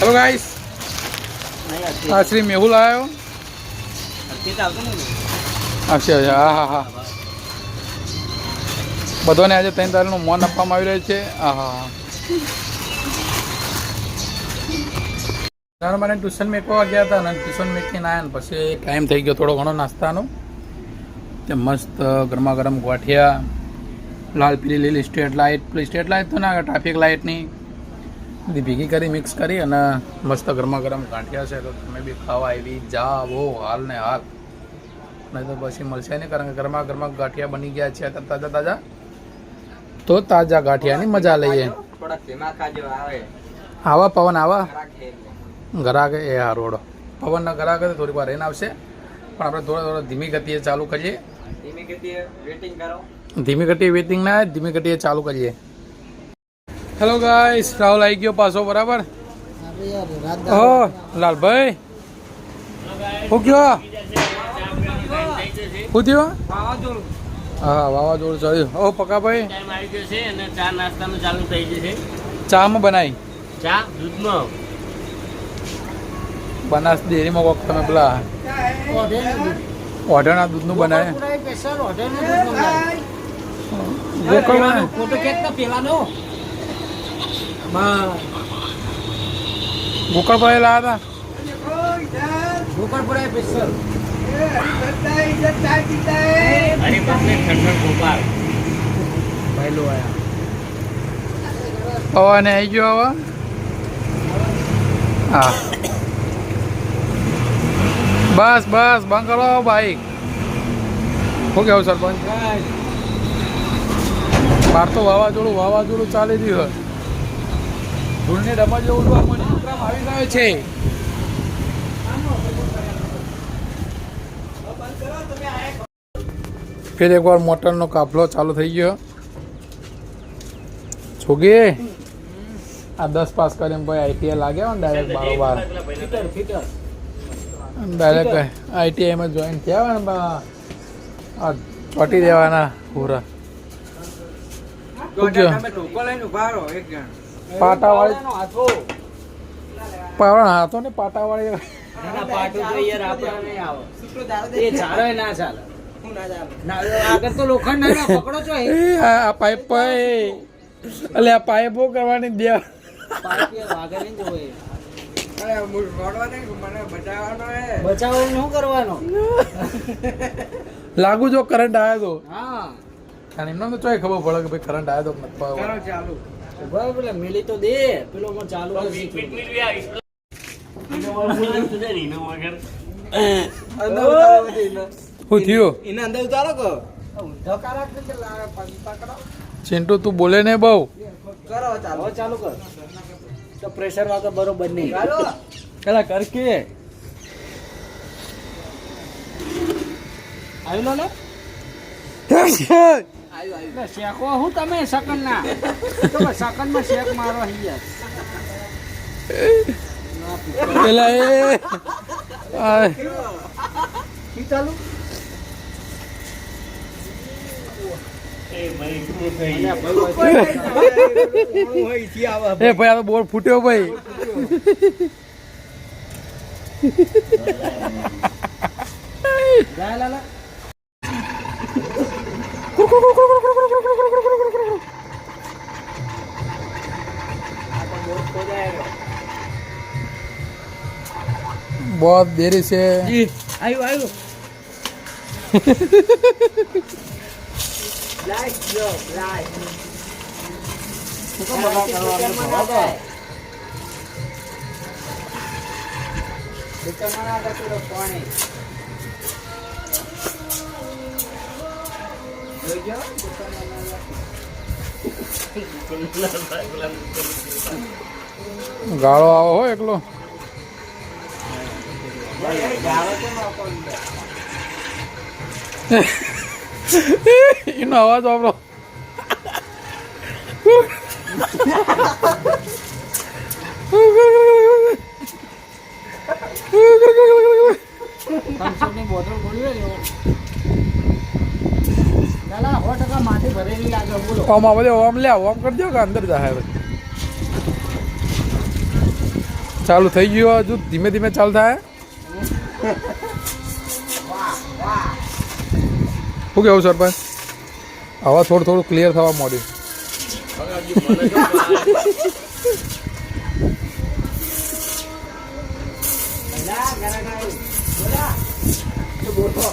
Hello guys આ શ્રી મેહુલ આવ્યો અચ્છા અચ્છા હા હા હા બધાને આજે ત્રણ તારીખનું મોન આપવામાં આવી રહ્યું છે. હા હા હા. તારે મને ટ્યુશન મેકવા ગયા હતા અને ટ્યુશન મેકીને આવ્યા ને પછી ટાઈમ થઈ ગયો થોડો ઘણો નાસ્તાનો. તે મસ્ત ગરમા ગરમ ગોઠિયા, લાલ પીલી લીલી સ્ટ્રીટ લાઇટ સ્ટ્રીટ લાઇટ તો ના ટ્રાફિક લાઇટની બધી ભેગી કરી મિક્સ કરી અને મસ્ત ગરમા ગરમ ગાંઠિયા છે. તો તમે બી ખાવા આવી જાઓ હાલ ને હાલ. નહીં તો પછી મળશે નહીં કારણ કે ગરમા ગરમા ગાંઠિયા બની ગયા છે. તાજા તાજા? તો તાજા ગાંઠિયાની મજા લઈએ. આવે. પવન આવા? રાખે એ આ રોડ. પવનના ઘરાકે તો થોડી વાર રેન આવશે. પણ આપણે થોડા થોડા ધીમી ગતિએ ચાલુ કરીએ. ધીમી ગતિએ વેટિંગ કરો. ધીમી ગતિએ વેટિંગ ના ધીમી ગતિએ ચાલુ કરીએ. હેલો ગાઈસ રાહુલ આવી ગયો પાછો બરાબર? હો લાલભાઈ શું કયો શું થયો હા વાવાઝોડું ચડ્યું ઓ પકાભાઈ ભાઈ આવી ગયો છે અને ચા નાસ્તાનું ચાલુ થઈ જશે ચામાં બનાવી? ચા દૂધનો. બનાસ ડેરીમાં કોક તમે પેલા ઓઢાના દૂધનું બનાવે. ગોકળ? ફોટો ખેંચ ને પેલાનો ગોકળ ભાઈ લાયા ગોપાલ પડાય સ્પેશિયલ હતા પવન ગયો હવે? હા. બસ બસ, બંધ કરો બાઈક શું કેવું, સરપંચ? બહાર તો વાવાઝોડું વાવાઝોડું ચાલી રહ્યું ધૂળની જેવું ઉડવા મળી. વિક્રમ આવી ગયો છે. ફેર એકવાર મોટરનો કાફલો ચાલુ થઈ ગયો. છોકી આ દસ પાસ કરીને ભાઈ આઈટીઆઈ લાગ્યા ને ડાયરેક્ટ બારોબાર ડાયરેક્ટ આઈટીઆઈમાં જોઈન થયા હોય ને બા. આ ચોટી દેવાના પૂરા ટોકો લઈને ઊભા રહો એક જણ. પાટાવાળી પાવડા હાથો. ને પાટાવાળી ના પાટું તો યાર આપણા નહીં આવે. એ ચાલે ના ચાલે. પાઇપ કરવાની લાગુ જો કરંટ આવ્યો તો. હા. એમને તો ચોય ખબર પડે કે ભાઈ કરંટ આવ્યો તો. ચાલુ. પેલા મેલી તો દે. પેલો ચાલુ ચિંટુ તું બોલે ને બહુ? કરો ચાલુ. હવે ચાલુ કર. તો પ્રેશર વાગર બરોબર નહીં. પેલા કર કે આવી લો ને? શેકો હું તમે સેકન્ડ ના તો સેકન્ડમાં શેક મારો પેલા એ ચાલુ? એ ભાઈ આ તો ફૂટ્યો ભાઈ. લાલા. बहुत देरी से जी आयो आयो लाइक जो लाइक तो मजा करवा दो देखो मना का तो पानी ગાળો આવો હો એકલો. એનો અવાજ આપણો બોટલ ખોલી લે લાલા સો ટકા માટી ભરેલી લાગે બોલો ઓમ આ બધે ઓમ લે ઓમ કરી દો કે અંદર જાય હવે ચાલુ થઈ ગયું હજુ ધીમે ધીમે ચાલુ થાય શું કેવું સરપંચ આવા થોડું થોડું ક્લિયર થવા માંડ્યું બોલા, ઘરે ના આવ્યું. બોલા. તો બોલો.